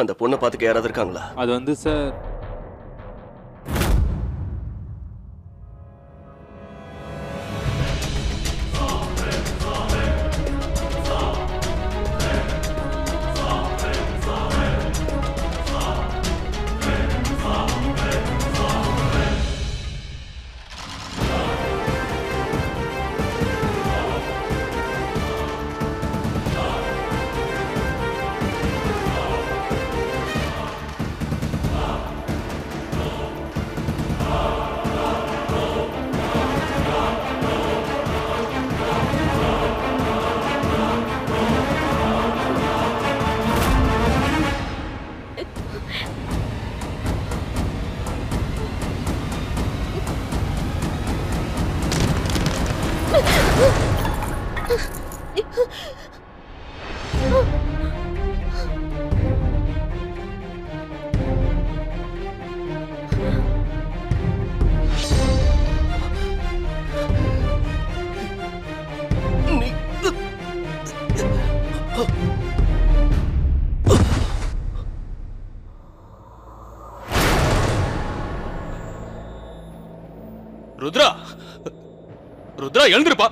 அந்த பொண்ணை பார்த்துக்க யாராவது இருக்காங்களா? அது வந்து சார் ருத்ரா எழுந்திருப்பா.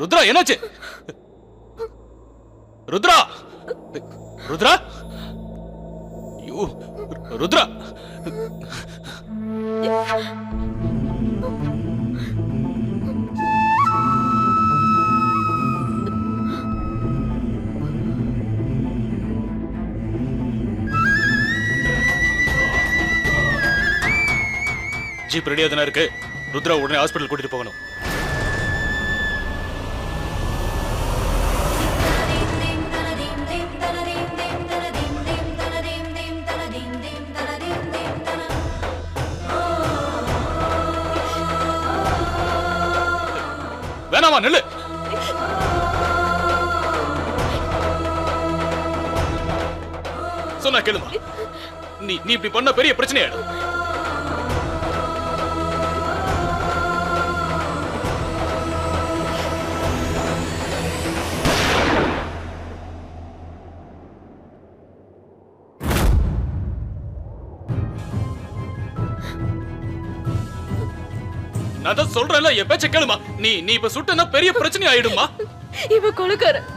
ருத்ரா என்னாச்சு? ருத்ரா! ருத்ரா? ஐயோ ருத்ரா! ஜீப் ரெடியாக தானே இருக்கு. ருத்ரா உடனே ஹாஸ்பிட்டல் கூட்டிட்டு போகணும். நில்லு. சொன்னா கேளுமா. நீ நீ இப்படி பண்ண பெரிய பிரச்சனை நான் தான் சொல்றேன்ல என் பேச்ச கேளுமா. நீ நீ இப்ப சுட்டனா பெரிய பிரச்சனை ஆயிடுமா இவன் கொலைக்காரன்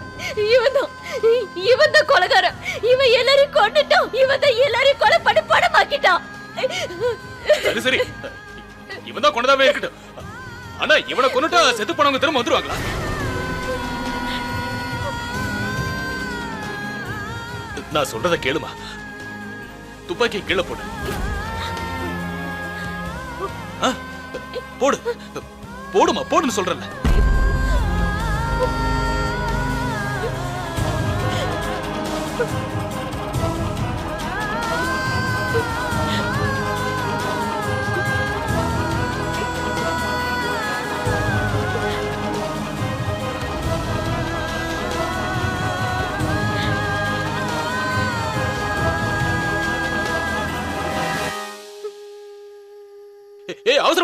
இவன் தான். இவன் தான் கொலைக்காரன் இவன் எல்லாரையும் கொண்டுட்டான் இவன் தான் எல்லாரையும் கொலை பண்ணி படமாக்கிட்டான். சரி சரி. இவன் தான் கொண்டதாவே இருக்கட்டும். ஆனா இவனை கொண்டுட்டா செத்து போனவங்க திரும்ப வந்துருவாங்களா? நான் சொல்றத கேளுமா. துப்பாக்கி கீழே போடு. ஆ? போடு. போடுமா? போடுன்னு சொல்றேன்ல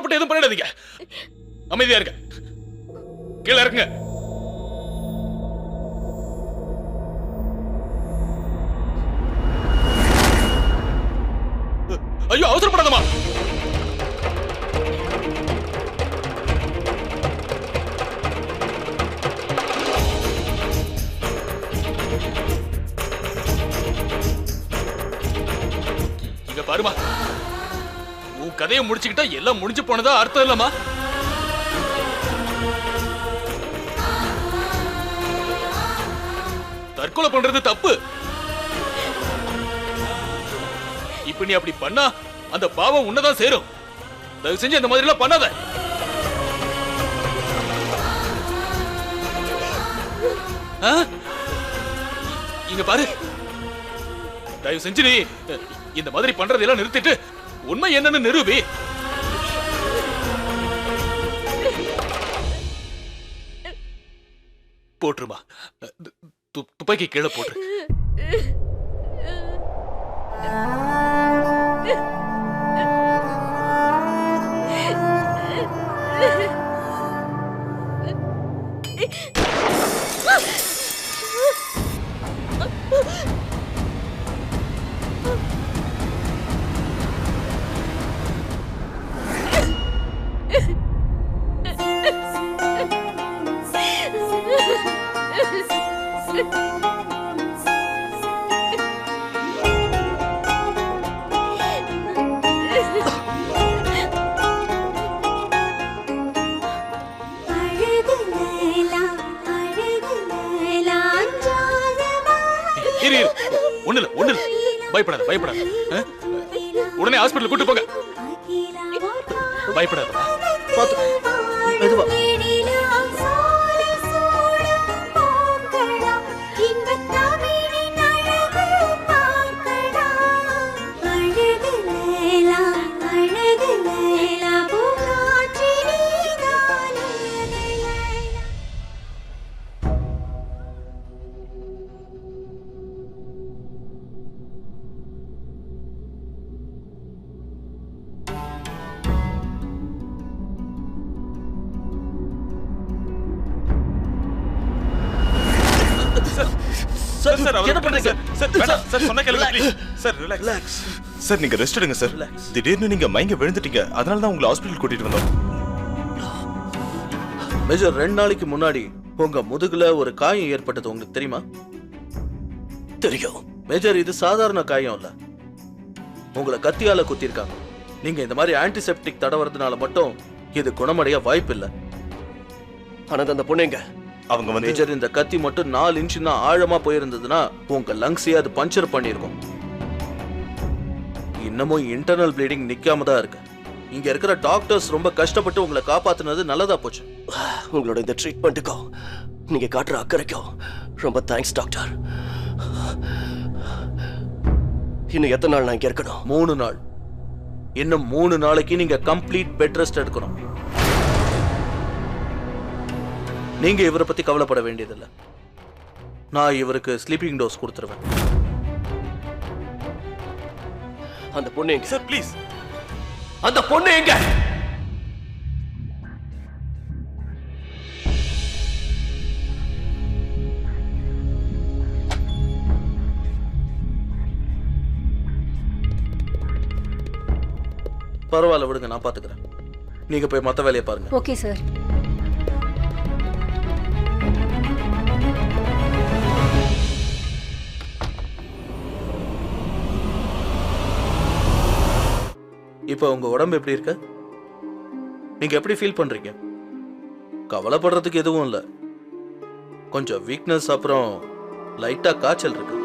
ஏய் எதுவும் பண்ணிடாதீங்க. அமைதியா இருக்க கீழே இருக்குங்க ஐயோ அவசரப்படாதமா இங்க பாருமா உன் கதையை முடிச்சுக்கிட்டா எல்லாம் முடிஞ்சு போனதா அர்த்தம் இல்லம்மா? தற்கொலை பண்றது தப்பு. இப்ப நீ அப்படி பண்ணா அந்த பாவம் உன்னதான் சேரும். தயவு செஞ்சு இந்த மாதிரி எல்லாம் பண்ணாத இங்க பாரு. தயவு செஞ்சு நீ இந்த மாதிரி பண்றதெல்லாம் நிறுத்திட்டு உண்மை என்னன்னு நிரூபி. போட்டுருமா. து- துப்பாக்கி கீழே போட்டுரு. ஒண்ணு இல்ல ஒண்ணு இல்ல பயப்படாத. பயப்படாத? உடனே ஹாஸ்பிடல் கூட்டு போங்க. பயப்படாத பார்த்து மெதுவா. சார் சார் என்ன பண்றீங்க? சார். வேணாம் சார் சொன்ன கேளுங்க please sir relax relax sir நீங்க ரெஸ்ட் எடுங்க சார். திடீர்னு நீங்க மயங்க விழுந்துட்டீங்க. அதனால தான் உங்களை ஹாஸ்பிட்டல் கூட்டிட்டு வந்தோம். மேஜர் ரெண்டு நாளைக்கு முன்னாடி உங்க முதுகுல ஒரு காயம் ஏற்பட்டது உங்களுக்கு தெரியுமா? தெரியும். மேஜர் இது சாதாரண காயம் இல்ல. உங்களை கத்தியால குத்திருக்காங்க. நீங்க இந்த மாதிரி ஆன்டிசெப்டிக் தடவறதுனால மட்டும் இது குணமடைய வாய்ப்பு இல்ல. ஆனந்த் அந்த பொண்ணு எங்க? அவங்க வந்து மேஜர் இந்த கத்தி மட்டும் நாலு இன்ச்சு தான் ஆழமா போயிருந்ததுன்னா உங்க லங்ஸையே அது பஞ்சர் பண்ணிருக்கும் இன்னமும் இன்டர்னல் ப்ளீடிங் நிக்காம தான் இருக்கு. இங்க இருக்கிற டாக்டர்ஸ் ரொம்ப கஷ்டப்பட்டு உங்களை காப்பாத்துனது நல்லதா போச்சு. உங்களோட இந்த ட்ரீட்மெண்ட்டுக்கும் நீங்க காட்டுற அக்கறைக்கும் ரொம்ப தேங்க்ஸ் டாக்டர் இன்னும் எத்தனை நாள் நான் இங்க இருக்கணும்? மூணு நாள். இன்னும் மூணு நாளைக்கு நீங்க கம்ப்ளீட் பெட் ரெஸ்ட் எடுக்கணும். நீங்க இவரை பத்தி கவலைப்பட வேண்டியதில்லை. நான் இவருக்கு ஸ்லீப்பிங் டோஸ் கொடுத்துருவேன். அந்த பொண்ணு எங்க? சார் ப்ளீஸ் அந்த பொண்ணு எங்க? பரவாயில்ல விடுங்க நான் பாத்துக்கிறேன் நீங்க போய் மத்த வேலையை பாருங்க. ஓகே சார் இப்போ உங்க உடம்பு எப்படி இருக்கு? நீங்க எப்படி ஃபீல் பண்றீங்க? கவலைப்படுறதுக்கு எதுவும் இல்லை. கொஞ்சம் வீக்னஸ் அப்புறம் லைட்டா காய்ச்சல் இருக்கு.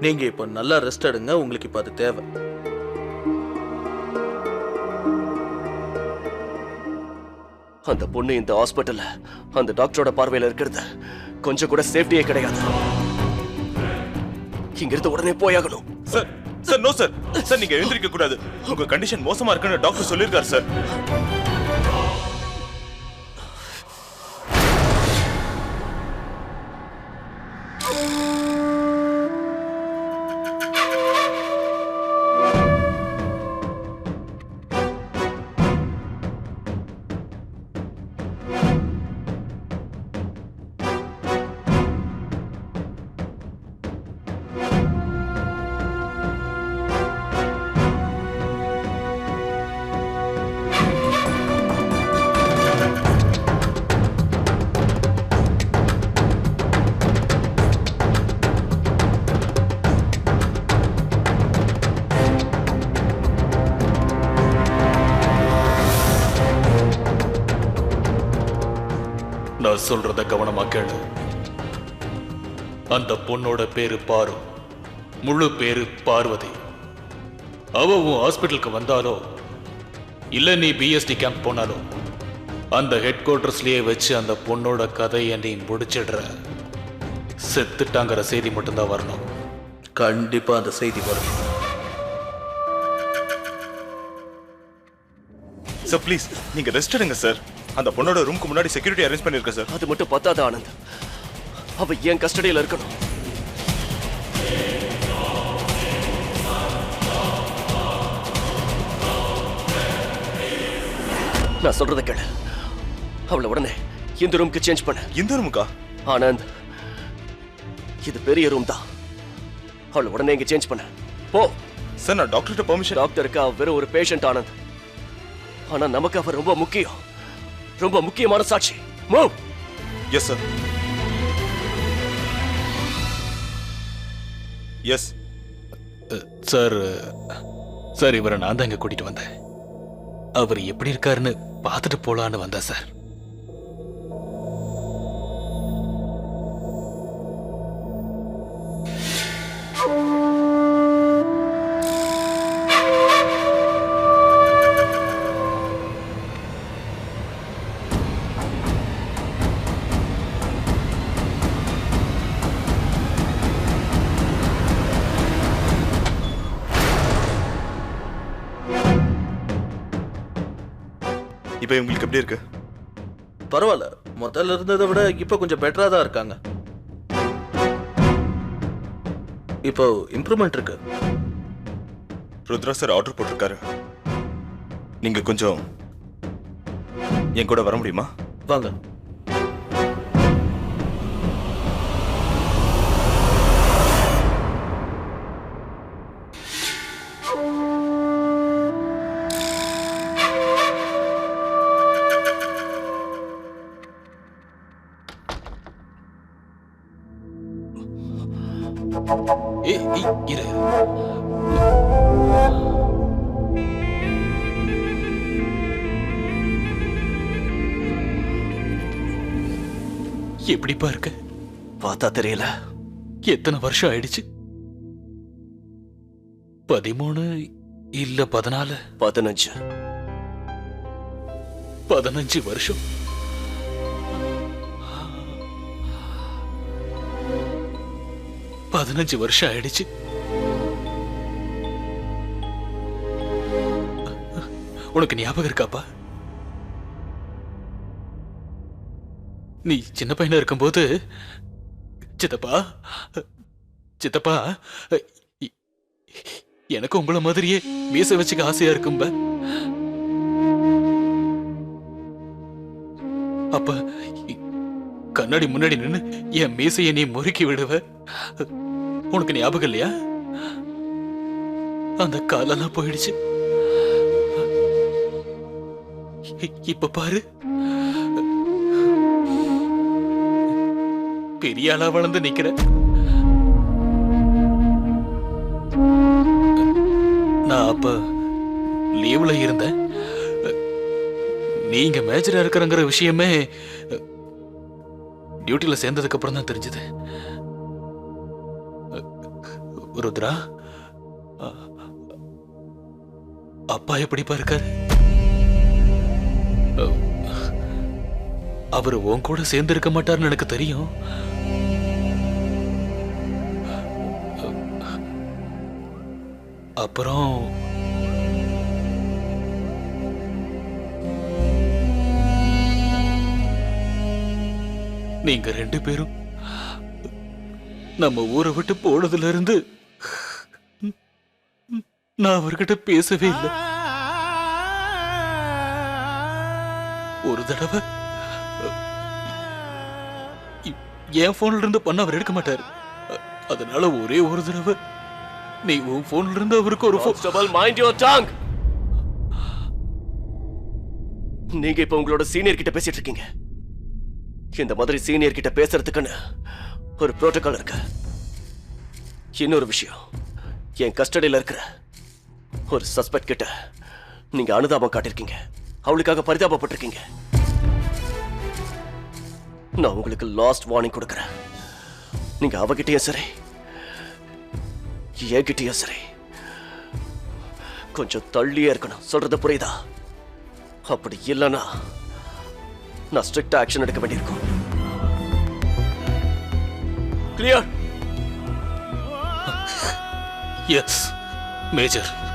நீங்க இப்போ நல்லா ரெஸ்ட் எடுங்க உங்களுக்கு இப்போ அது தேவை. அந்த பொண்ணு இந்த ஹாஸ்பிட்டல்ல அந்த டாக்டரோட பார்வையில இருக்கிறது. கொஞ்சம் கூட சேஃப்டியே கிடையாது. இங்கிருந்து உடனே போயாகணும். Sir sir no sir sir நீங்க எழுந்திருக்க கூடாது. உங்க கண்டிஷன் மோசமா இருக்குன்னு டாக்டர் சொல்லியிருக்காரு சார் நான் சொல்றத கவனமா கேளு. அந்த பொண்ணோட பேரு பாரு. முழு பேரு பார்வதி. அவ உன் ஹாஸ்பிட்டலுக்கு வந்தாலோ இல்ல நீ பிஎஸ்டி கேம்ப் போனாலோ அந்த ஹெட் குவார்டர்ஸ்லயே வச்சு அந்த பொண்ணோட கதையை நீ முடிச்சிடுற. செத்துட்டாங்கிற செய்தி மட்டும்தான் வரணும். கண்டிப்பா அந்த செய்தி வரும். சார் ப்ளீஸ் நீங்க ரெஸ்ட் எடுங்க சார் அந்த பொண்ணோட ரூமுக்கு முன்னாடி செக்யூரிட்டி அரேஞ்ச் பண்ணிருக்கேன் சார் அது மட்டும் பத்தாத ஆனந்த்? அவ என் கஸ்டடியில இருக்கணும். நான் சொல்றத கேளு. அவளை உடனே இந்த ரூமுக்கு சேஞ்ச் பண்ண. இந்த ரூமுக்கா ஆனந்த் இது பெரிய ரூம் தான். அவளை உடனே இங்க சேஞ்ச் பண்ண. போ. சார் நான் டாக்டர்கிட்ட பெர்மிஷன் டாக்டருக்கு அவ வெறும் ஒரு பேஷண்ட் ஆனந்த். ஆனா நமக்கு அவர் ரொம்ப முக்கியம். ரொம்ப முக்கியமான சாட்சி. Move. Yes sir yes sir sir இவரை நான் தான் இங்கே கூட்டிகிட்டு வந்தேன். அவர் எப்படி இருக்காருன்னு பார்த்துட்டு போலான்னு வந்தேன் சார். இப்போ உங்களுக்கு எப்படி இருக்கு. பரவாயில்ல. முதல்ல இருந்ததை விட இப்போ கொஞ்சம் பெட்டரா தான் இருக்காங்க. இப்போ இம்ப்ரூவ்மெண்ட் இருக்கு. ருத்ரா சார் ஆர்டர் போட்டிருக்காரு. நீங்க கொஞ்சம் என் கூட வர முடியுமா? வாங்க. பார்த்தா தெரியல. எத்தனை வருஷம் ஆயிடுச்சு? பதிமூணு இல்ல பதினாலு? பதினஞ்சு. பதினஞ்சு வருஷம். பதினஞ்சு வருஷம் ஆயிடுச்சு. உனக்கு ஞாபகம் இருக்காப்பா? நீ சின்ன பையனா இருக்கும்போது சித்தப்பா? சித்தப்பா எனக்கு உங்கள மாதிரியே மீச வச்சுக்க ஆசையா இருக்கும்ப. அப்ப கண்ணாடி முன்னாடி நின்று என் மீசையை நீ முறுக்கி விடுவ? உனக்கு ஞாபகம் இல்லையா? அந்த காலெல்லாம் போயிடுச்சு. இப்ப பாரு. பெரிய ஆளா வளர்ந்து நிக்கிற. நான் அப்ப லீவ்ல இருந்தேன். நீங்க மேஜரா இருக்கிறங்கிற விஷயமே டியூட்டியில சேர்ந்ததுக்கு அப்புறம் தான் தெரிஞ்சது. ருத்ரா அப்பா எப்படிப்பா இருக்காரு? அவர் உன் கூட சேர்ந்து இருக்க மாட்டார்னு எனக்கு தெரியும். அப்புறம் நீங்க ரெண்டு பேரும் நம்ம ஊரை விட்டு போனதுல இருந்து நான் அவர்கிட்ட பேசவே இல்லை. ஒரு தடவை என் போன்ல இருந்து பண்ண அவர் எடுக்க மாட்டார். அதனால ஒரே ஒரு தடவை நீ உன் போன்ல இருந்து அவருக்கு ஒரு phone- மைண்ட் யுவர் டாங் நீங்க இப்ப உங்களோட சீனியர் கிட்ட பேசிட்டு இருக்கீங்க. இந்த மாதிரி சீனியர் கிட்ட பேசுறதுக்குன்னு ஒரு புரோட்டோகால் இருக்கு. இன்னொரு விஷயம். என் கஸ்டடியில் இருக்கிற ஒரு சஸ்பெக்ட் கிட்ட நீங்க அனுதாபம் காட்டிருக்கீங்க. அவளுக்காக பரிதாபப்பட்டிருக்கீங்க. நான் உங்களுக்கு லாஸ்ட் வார்னிங் கொடுக்குறேன். நீங்க அவகிட்டயும் சரி என்கிட்டயும் சரி. கொஞ்சம் தள்ளியே இருக்கணும் சொல்றது புரியுதா? அப்படி இல்லைன்னா நான் ஸ்ட்ரிக்ட் ஆக்ஷன் எடுக்க வேண்டியிருக்கும். கிளியர் எஸ் மேஜர்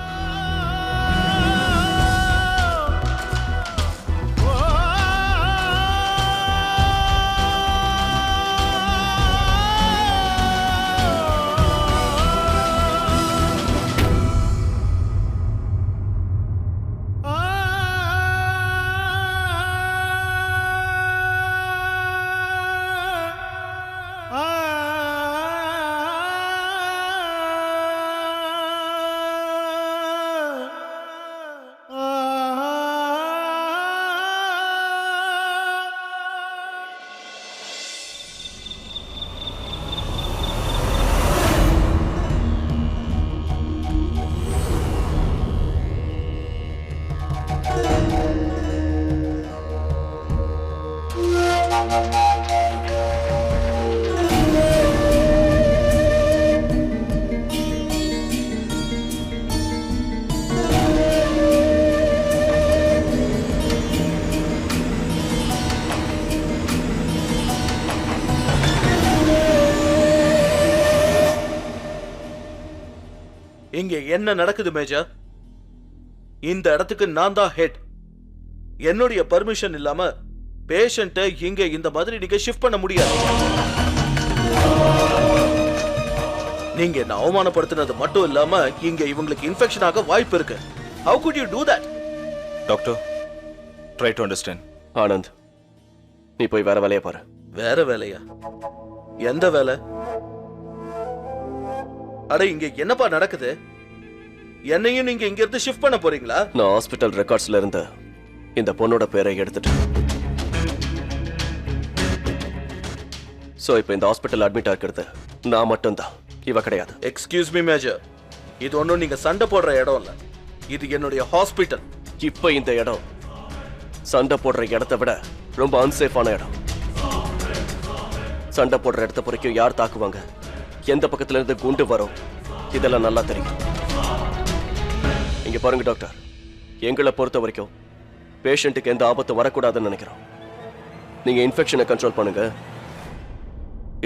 என்ன நடக்குது மேஜர்? இந்த இடத்துக்கு நான் தான் ஹெட் என்னுடைய பர்மிஷன் இல்லாம பேஷண்ட்டை இங்க இந்த மாதிரி நீங்க ஷிஃப்ட் பண்ண முடியாது. நீங்க என்ன அவமானப்படுத்தினது மட்டும் இல்லாம இங்க இவங்களுக்கு இன்ஃபெக்ஷன் ஆக வாய்ப்பு இருக்கு. How could you do that doctor try to understand Anand நீ போய் வேற வேலையை பாரு. வேற வேலையா? எந்த வேலை? அட இங்க என்னப்பா நடக்குது? என்னையும் நீங்க இங்க இருந்து ஷிஃப்ட் பண்ண போறீங்களா? நான் ஹாஸ்பிட்டல் ரெக்கார்ட்ஸ்ல இருந்து இந்த பொண்ணோட பேரை எடுத்துட்டேன் சோ இப்போ இந்த ஹாஸ்பிட்டல் அட்மிட் ஆகிறது நான் மட்டும்தான். இவ கிடையாது. எக்ஸ்கியூஸ் மீ மேஜர் இது ஒன்றும் நீங்க சண்டை போடுற இடம் இல்ல. இது என்னுடைய ஹாஸ்பிட்டல் இப்போ இந்த இடம் சண்டை போடுற இடத்தை விட ரொம்ப அன்சேஃபான இடம். சண்டை போடுற இடத்த பொறுக்கும் யார் தாக்குவாங்க? எந்த பக்கத்துல இருந்து குண்டு வரும்? இதெல்லாம் நல்லா தெரியும். இங்க பாருங்க டாக்டர். எங்களை பொறுத்த வரைக்கும் பேஷண்ட்டுக்கு எந்த ஆபத்து வரக்கூடாதுன்னு நினைக்கிறோம். நீங்க இன்ஃபெக்ஷனை கண்ட்ரோல் பண்ணுங்க.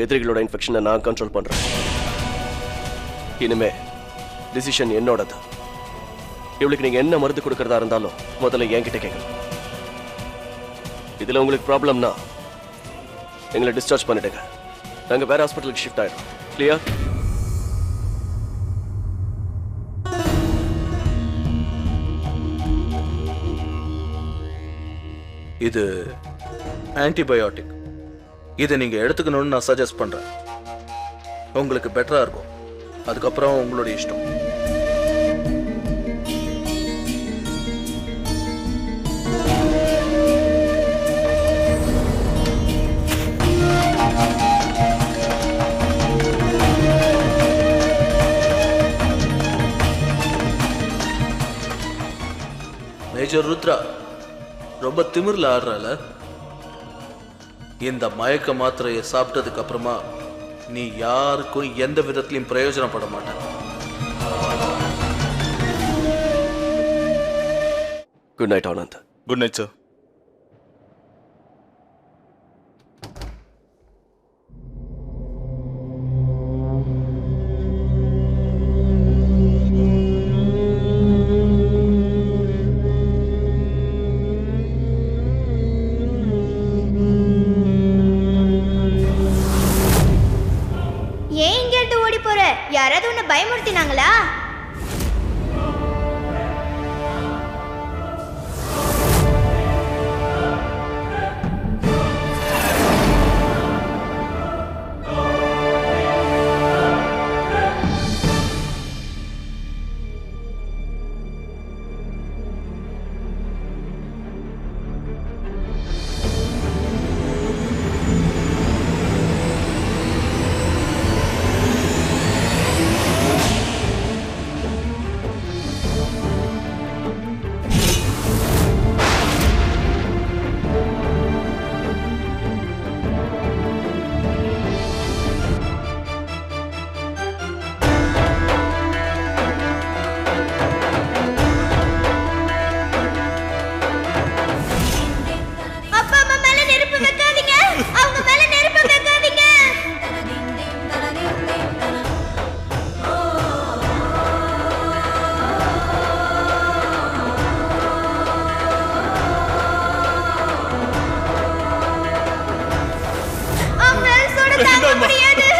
எதிரிகளோட இன்ஃபெக்ஷனை நான் கண்ட்ரோல் பண்றேன். இனிமே டிசிஷன் என்னோடது. இவளுக்கு நீங்க என்ன மருந்து கொடுக்கறதா இருந்தாலும் முதல்ல என்கிட்ட கேட்க இதுல உங்களுக்கு ப்ராப்ளம்னா எங்களை டிஸ்சார்ஜ் பண்ணிடுங்க. நாங்க வேற ஹாஸ்பிட்டலுக்கு ஷிஃப்ட் ஆயிடும் கிளியர் இது ஆன்டிபயோட்டிக் இதை நீங்கள் எடுத்துக்கணும்னு நான் சஜஸ்ட் பண்ணுறேன் உங்களுக்கு பெட்டராக இருக்கும். அதுக்கப்புறம் உங்களுடைய இஷ்டம். மேஜர் ருத்ரா ரொம்ப திமிர்ல ஆடுறால இந்த மயக்க மாத்திரையை சாப்பிட்டதுக்கு அப்புறமா நீ யாருக்கும் எந்த விதத்திலையும் பிரயோஜனப்பட மாட்ட. Good night Anand. Good night sir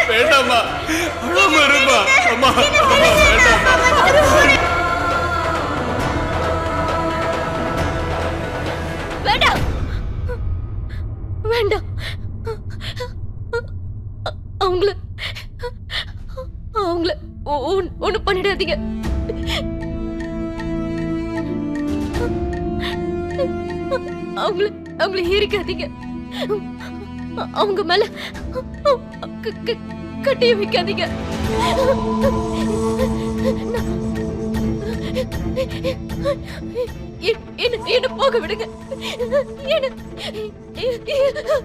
வேண்டாமா அழாம இருமா அம்மா அம்மா வேண்டாமா வேண்டாம். வேண்டாம். அவங்கள அவங்கள ஒண்ணு பண்ணிடாதீங்க. அவங்கள அவங்கள எரிக்காதீங்க அவங்க மேல க- க- கட்டிய வைக்காதீங்க என்ன போக விடுங்க. என்ன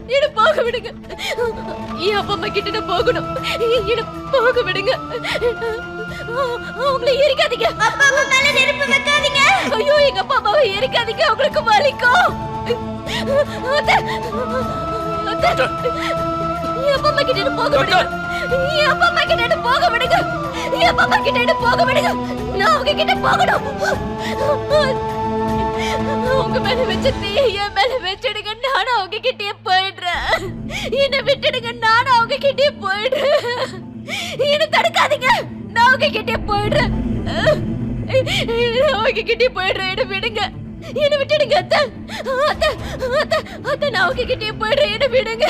என்ன போக விடுங்க. என் அப்பா அம்மா கிட்ட நான் போகணும். என்ன போக விடுங்க. அவங்கள எரிக்காதீங்க. அப்பா அம்மா மேல நெருப்பு வைக்காதீங்க. ஐயோ எங்க அப்பா அம்மாவை எரிக்காதீங்க. அவங்களுக்கு வலிக்கும். அத்தை, அத்தை, என் அம்மா கிட்ட போக விடுங்க. என் அம்மா கிட்ட போக விடுங்க. என் அம்மா கிட்ட போக விடுங்க. நான் அவங்க கிட்ட போகணும். உங்க மேல வச்ச தீய என் மேல வச்சிடுங்க. நானும் அவங்க போயிடுறேன். என்ன விட்டுடுங்க. நானும் அவங்க கிட்டயே போயிடுறேன். என்ன தடுக்காதீங்க. நான் அவங்க கிட்டயே போயிடுறேன். அவங்க கிட்டயே போயிடுறேன். என்ன விடுங்க. என்ன விட்டுடுங்க அத்தை அத்தை அத்தை அத்தை நான் உங்ககிட்டயே போயிடுறேன் என்ன விடுங்க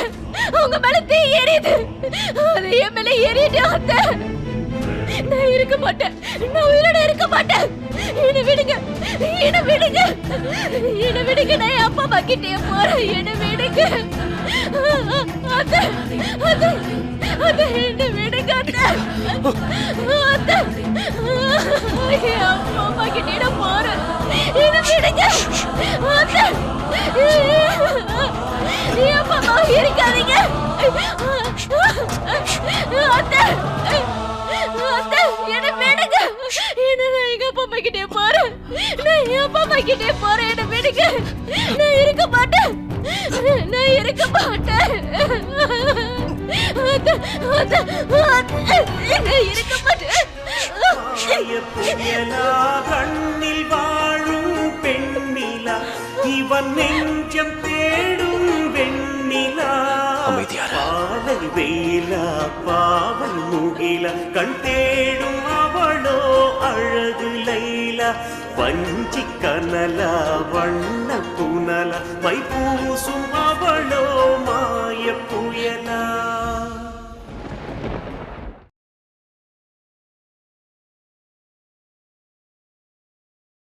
உங்க மேல தீ எரியுது அது என் மேல எரியுது அத்தை நான் இருக்க மாட்டேன் நான் உயிரோட இருக்க மாட்டேன் என்ன விடுங்க என்ன விடுங்க என்ன விடுங்க நான் என் அப்பா அம்மா கிட்டே போறேன் என்ன விடுங்க அத்தை அத்தை அத்தை என்ன விடுங்க அத்தை அத்தை என் அப்பா அம்மா கிட்டே போறேன் என்ன விடுங்க அத்தை இருக்காதீங்க அத்தை அத்தை, என்னை விடுங்க. என்ன நான் எங்க அப்பா அம்மா கிட்டே போறேன். நான் என் அப்பா அம்மா கிட்டே போறேன். என்ன விடுங்க. நான் இருக்க மாட்டேன். நான் இருக்க மாட்டேன். அத்தை, அத்தை, நான் இருக்க மாட்டேன். கண்ணில் வா இவன் நெஞ்சம் தேடும் வெண்ணிலா. பாவல் வெயிலா பாவல் முகிலா. கண் தேடும் அவளோ அழகு லைலா. வஞ்சி கனலா வண்ண புனலா. மை பூசும் அவளோ மாய புயலா.